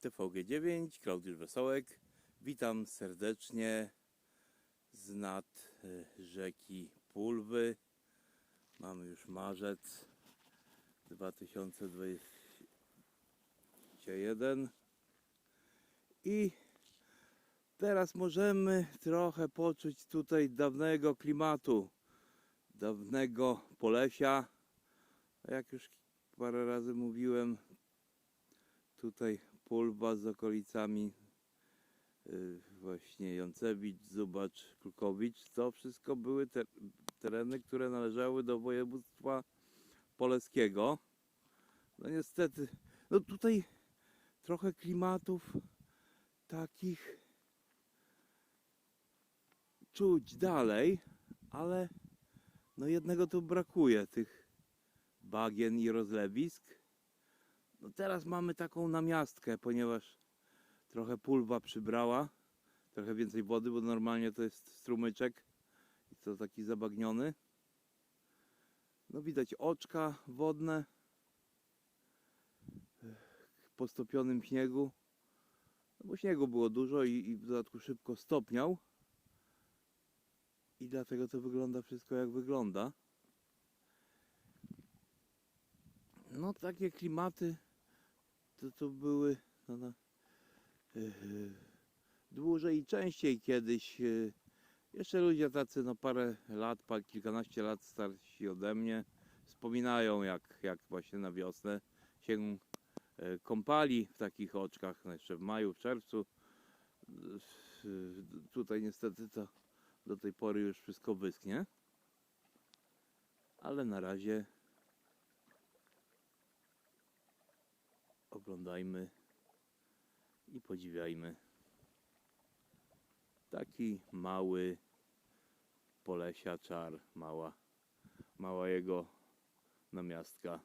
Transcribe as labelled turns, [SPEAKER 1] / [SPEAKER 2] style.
[SPEAKER 1] TVG9, Klaudiusz Wesołek. Witam serdecznie z nad e, rzeki Pulwy. Mamy już marzec 2021 i teraz możemy trochę poczuć tutaj dawnego klimatu, dawnego Polesia. Jak już parę razy mówiłem, tutaj Pulwa z okolicami y, właśnie Jącewicz, Zubacz, Krukowicz, to wszystko były te, tereny, które należały do województwa poleskiego. No niestety, no tutaj trochę klimatów takich czuć dalej, ale no jednego tu brakuje, tych bagien i rozlewisk. No teraz mamy taką namiastkę, ponieważ trochę pulwa przybrała, trochę więcej wody, bo normalnie to jest strumyczek i to taki zabagniony. No widać oczka wodne po stopionym śniegu. No bo śniegu było dużo i, i w dodatku szybko stopniał. I dlatego to wygląda wszystko jak wygląda. No takie klimaty to, to były no, na, yy, dłużej i częściej kiedyś. Yy, jeszcze ludzie tacy no parę lat, par, kilkanaście lat starsi ode mnie wspominają jak, jak właśnie na wiosnę się kąpali w takich oczkach, no jeszcze w maju, w czerwcu. Tutaj niestety to do tej pory już wszystko wyschnie. Ale na razie oglądajmy i podziwiajmy. Taki mały Polesia czar, mała, mała jego namiastka